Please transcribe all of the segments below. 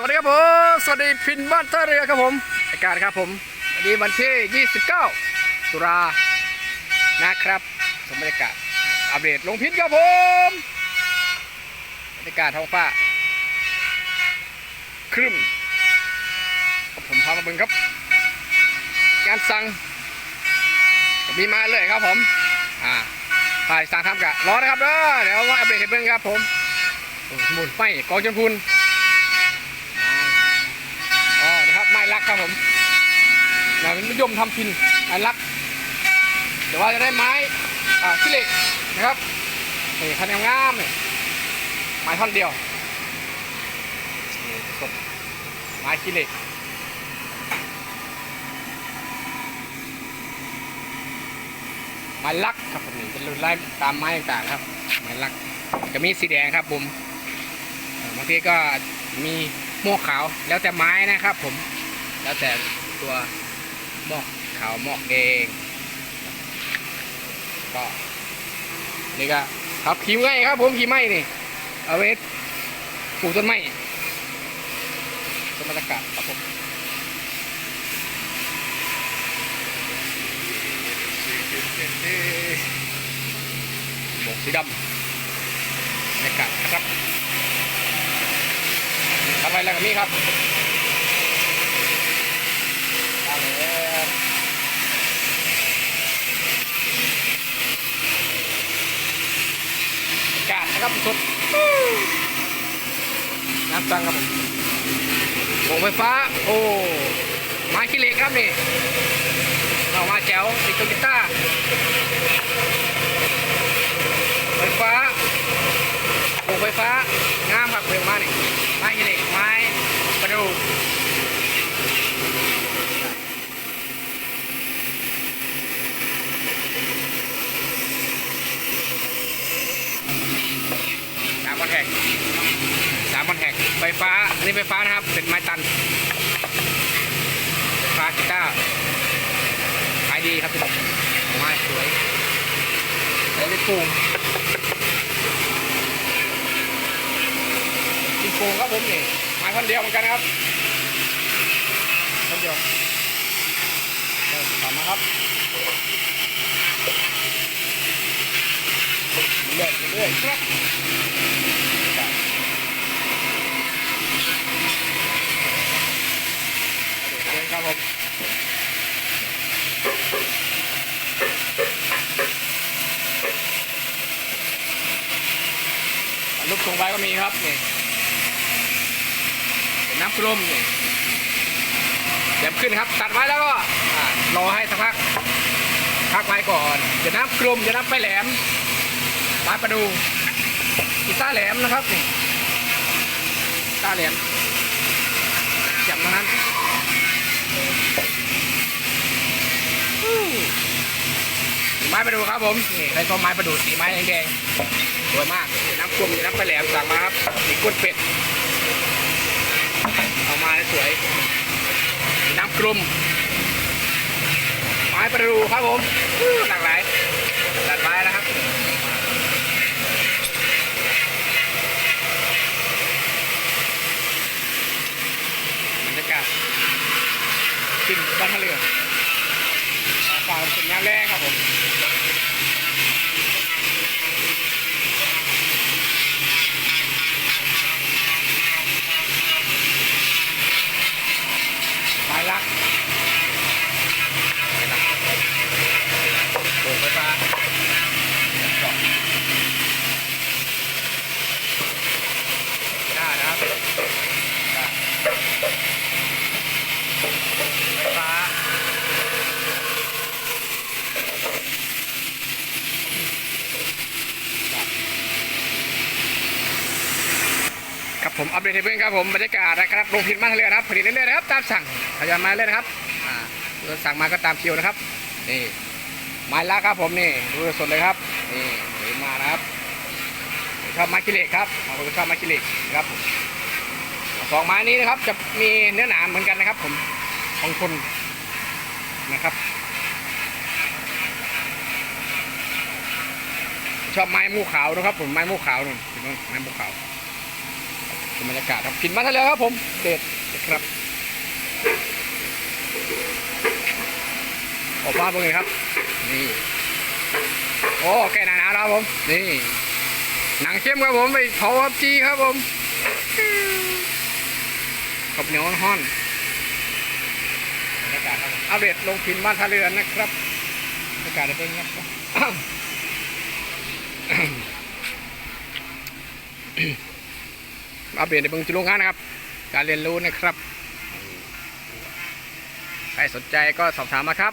สวัสดีครับผม สวัสดีพินบ้านท่าเรือครับผมราการครับผมวันนี้วันที่ 29 ตุลานะครับสมบรรยากาศอัปเดตลงพินครับผมบรรยากาศท้องฟ้าครึ้มผมพามาเบิ่งครับงานสั่งมีมาเลยครับผม อ่าถ่ายสั่งทำกะรอนะครับเด้อเดี๋ยวมาอัปเดตให้เบิ่งครับผมโอ้สมุนไฟกองจนพุ อนะครับไม้ลักครับผมเรานิยมทำพินไม้ลักเดี๋ยวว่าจะได้ไม้อ่าขี้เหล็กนะครับนี่คันงามๆนี่ไม้ท่อนเดียวนี่สดไม้ขี้เหล็กไม้ลักครับผมนี่เป็นรุ่นไล่ตามไม้ต่างๆครับไม้ลักจะมีสีแดงครับผมบางทีก็มีหมวกขาวแล้วแต่ไม้นะครับผม แล้วแต่ตัวหมอกขาวหมอกแดงก็นี่ก็ครับขีมไงครับ ผมขีมไม้นี่เอาไว้ปลูกต้นไม้ต้นบรรยากาศครับผมหมวกสีดำบรรยากาศครับทำอะไรแล้วกับนี่ครับ มาแล้วอากาศ นะครับสดน้ำจังครับผมโงไฟฟ้า โอ้ไม้ขี้เหล็กครับนี่เรามาแจ๋วติดตัวกีตาร์ไฟฟ้าโอ้ไฟฟ้างามครับเร็วมากนี่ไม้ขี้เหล็กไม้ประดู สามวัน แหกสามวันแหกไฟฟ้า อันนี้ไฟฟ้านะครับ เป็นไม้ตัน ไฟฟ้ากีตาร์ขายดีครับไม้สวยแล้วได้ปูงกินปูงครับผมนี่ไม้คนเดียวเหมือนกันครับคนเดียวเริ่มทำนะครับเรื่อยเรื่อยครับ เดินครับ ผมลูกทรงไว้ก็มีครับนี่เป็นน้ำกลมนี่เดี๋ยวขึ้นครับตัดไว้แล้วก็รอให้สักพักพักไว้ก่อนจะน้ำกลมจะน้ำไปแหลมไม้ประดูกีตาร์แหลมนะครับนี่กีตาร์แหลมจับตรงนั้น ไม้ประดูครับผมนี่ใครชอบไม้ประดูสีไม้แดงๆสวยมากน้ำกลมน้ำไปแหลมสั่งมาครับนี่ก้นเป็ดเอามาแล้วสวยน้ำกลมไม้ประดูครับผมอู้หลากหลายตัดไว้นะครับบรรยากาศกินบ้านทะเลฝากเป็นงานแรกครับผมไม้ลักไม้ลักโป่งไฟฟ้าจอดได้นะครับได้ไฟฟ้า ครับ ผมอัปเดตให้เพื่อนครับผมบรรยากาศนะครับโรงพิมพ์มาทะเลนะครับผลิตเรื่อยๆนะครับตามสั่งพยายามมาเรื่อยนะครับอ่าเราสั่งมาก็ตามคิวนะครับนี่ไม้ละครับผมนี่ดูสดเลยครับนี่เห็นมานะครับชอบไม้กิเล็กครับบางคนชอบไม้กิเล็กนะครับสองไม้นี้นะครับจะมีเนื้อหนาเหมือนกันนะครับ ผมของคนนะครับ ชอบไม้มูขาวนะครับ ผมไม้มูขาวนู่นเห็นไมไม้มูขาว บรรยากาศครับพินมาทะเลครับผมเด็ดนะครับออกมาเป็นไงครับ นี่ โอ้แกหนาหนาวแล้วครับผม นี่ หนังเข้มครับผมไปเผาครับจีครับผมกับเหนียวห้อนบรรยากาศครับอัปเดตลงพินบ้านท่าเรือนะครับบรรยากาศเป็นครับ อัปเดตในเบื้องจุลงงานนะครับ การเรียนรู้นะครับ ใครสนใจก็สอบถามมาครับ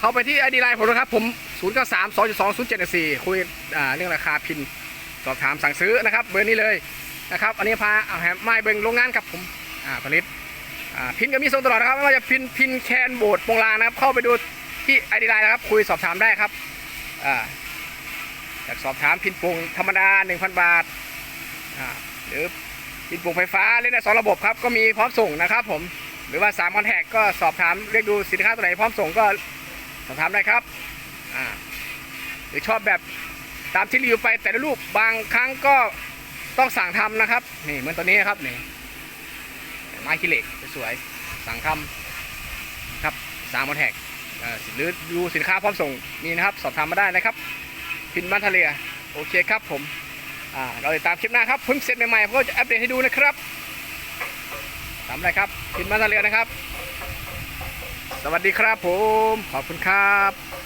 เข้าไปที่ไอดีไลน์ผมนะครับ ผม 0 9 3 2 2 0 7 4 คุยอ่าเรื่องราคาพิน สอบถามสั่งซื้อนะครับ เบอร์นี้เลยนะครับ อันนี้พาเอาแฮมไม้เบิงโรงงานครับผมอ่าผลิตพินก็มีส่งตลอดนะครับไม่ว่าจะพินพินแคนโบดโปงลานะครับ เข้าไปดูที่ไอดีไลน์นะครับ คุยสอบถามได้ครับอ่าอยากสอบถามพินปรงธรรมดา 1,000 บาทอ่าหรือ พินโปรงไฟฟ้าเล่นได้สองระบบครับก็มีพร้อมส่งนะครับผมหรือว่า3คอนแทคก็สอบถามเรียกดูสินค้าตัวไหนพร้อมส่งก็สอบถามได้ครับอ่าหรือชอบแบบตามที่รีวิวไปแต่ละรูปบางครั้งก็ต้องสั่งทำนะครับนี่เหมือนตัวนี้ครับนี่ไม้ขี้เหล็กสวยสั่งทำครับสามมอนแท็กอ่อหรือดูสินค้าพร้อมส่งมีนะครับสอบถามมาได้นะครับพินบ้านทะเลโอเคครับผม อ่าเราติดตามคลิปหน้าครับเพิ่งเสร็จใหม่ๆผมก็จะอัปเดตให้ดูนะครับตามไรครับพินมานทะเลนะครับ สวัสดีครับผม ขอบคุณครับ